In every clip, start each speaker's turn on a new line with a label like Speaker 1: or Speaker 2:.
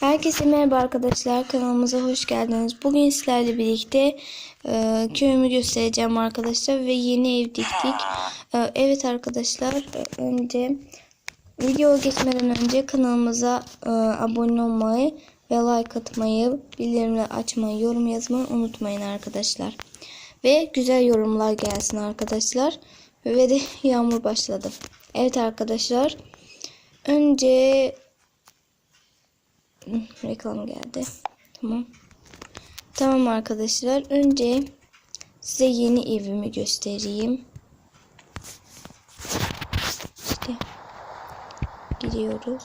Speaker 1: Herkese merhaba arkadaşlar kanalımıza hoş geldiniz. Bugün sizlerle birlikte e, köyümü göstereceğim arkadaşlar ve yeni ev diktik. E, evet arkadaşlar önce video geçmeden önce kanalımıza e, abone olmayı ve like atmayı, bildirimleri açmayı, yorum yazmayı unutmayın arkadaşlar. Ve güzel yorumlar gelsin arkadaşlar. Ve de yağmur başladı. Evet arkadaşlar. Önce reklam geldi. Tamam. Tamam arkadaşlar. Önce size yeni evimi göstereyim. İşte gidiyoruz.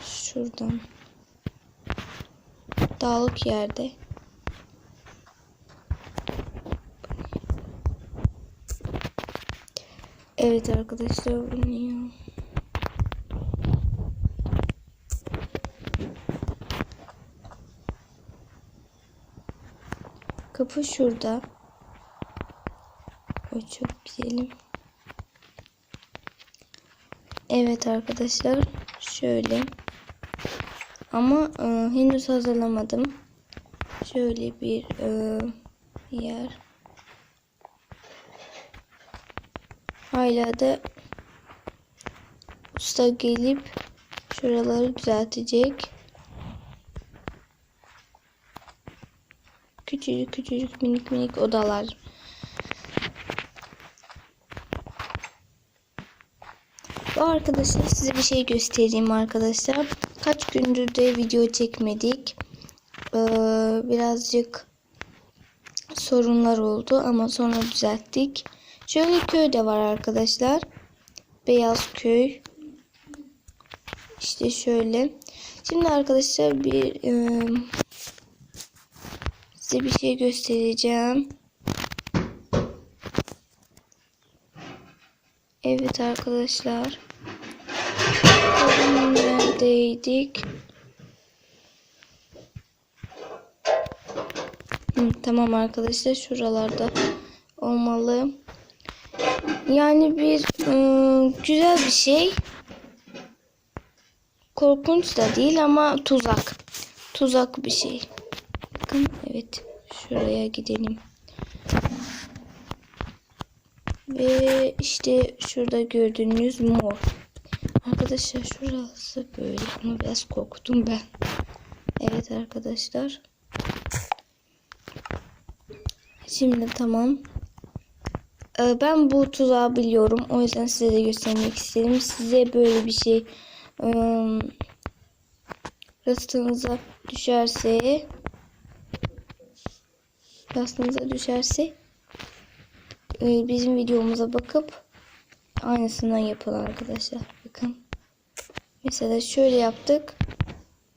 Speaker 1: Şuradan. Dağlık yerde. Evet arkadaşlar bu? Kapı şurada. O çok gidelim. Evet arkadaşlar şöyle. Ama e, henüz hazırlamadım. Şöyle bir e, yer. Hala da usta gelip şuraları düzeltecek. Küçücük küçücük minik minik odalar. Bu arkadaşlar size bir şey göstereyim arkadaşlar. Kaç gündür de video çekmedik. Ee, birazcık sorunlar oldu ama sonra düzelttik. Şöyle köy de var arkadaşlar. Beyaz köy. İşte şöyle. Şimdi arkadaşlar bir e, size bir şey göstereceğim. Evet arkadaşlar. Neredeydik? Hı, tamam arkadaşlar şuralarda olmalı. Yani bir ıı, güzel bir şey. Korkunç da değil ama tuzak. Tuzak bir şey. Bakın evet şuraya gidelim. Ve işte şurada gördüğünüz mor. Arkadaşlar şurası böyle ama biraz korktum ben. Evet arkadaşlar. Şimdi tamam. Ee, ben bu tuzağı biliyorum. O yüzden size de göstermek istedim. Size böyle bir şey ıı, rastınıza düşerse rastınıza düşerse e, bizim videomuza bakıp aynısından yapın arkadaşlar. Bakın. Mesela şöyle yaptık.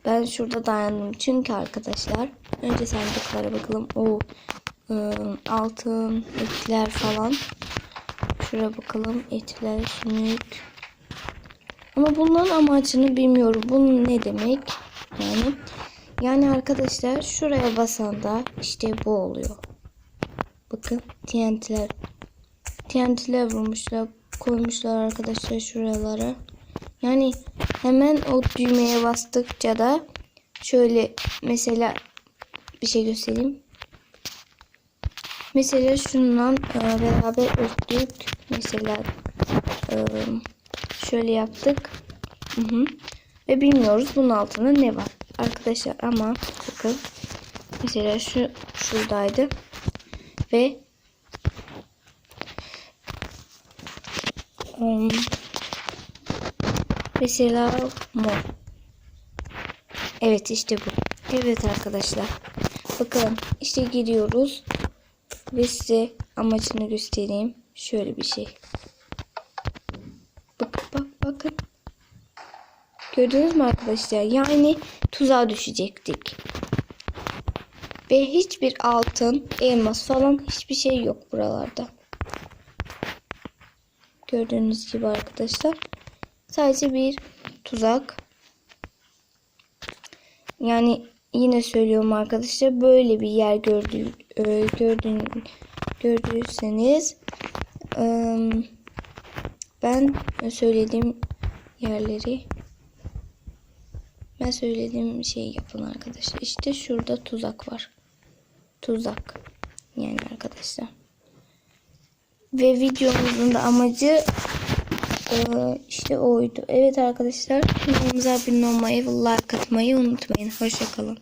Speaker 1: Ben şurada dayandım. Çünkü arkadaşlar önce sandıklara bakalım. O altın etler falan. Şuraya bakalım. Etler, sümük. Ama bunların amacını bilmiyorum. Bu ne demek? Yani yani arkadaşlar şuraya basanda işte bu oluyor. Bakın TNT'ler. TNT'ler vurmuşlar. Koymuşlar arkadaşlar şuralara. Yani hemen o düğmeye bastıkça da şöyle mesela bir şey göstereyim. Mesela şundan e, beraber örttük. Mesela e, şöyle yaptık. Hı hı. Ve bilmiyoruz bunun altında ne var. Arkadaşlar ama bakın. Mesela şu şuradaydı. Ve um, mesela mor. Evet işte bu. Evet arkadaşlar. Bakın işte gidiyoruz. Ve size amacını göstereyim. Şöyle bir şey. Bak bak bakın. Gördünüz mü arkadaşlar? Yani tuzağa düşecektik. Ve hiçbir altın, elmas falan hiçbir şey yok buralarda. Gördüğünüz gibi arkadaşlar. Sadece bir tuzak. Yani yine söylüyorum arkadaşlar. Böyle bir yer gördüğü, gördüğün, gördüyseniz ben söylediğim yerleri ben söylediğim şeyi yapın arkadaşlar. İşte şurada tuzak var. Tuzak. Yani arkadaşlar. Ve videomuzun da amacı e, işte oydu. Evet arkadaşlar kanalımıza abone olmayı like atmayı unutmayın. Hoşçakalın.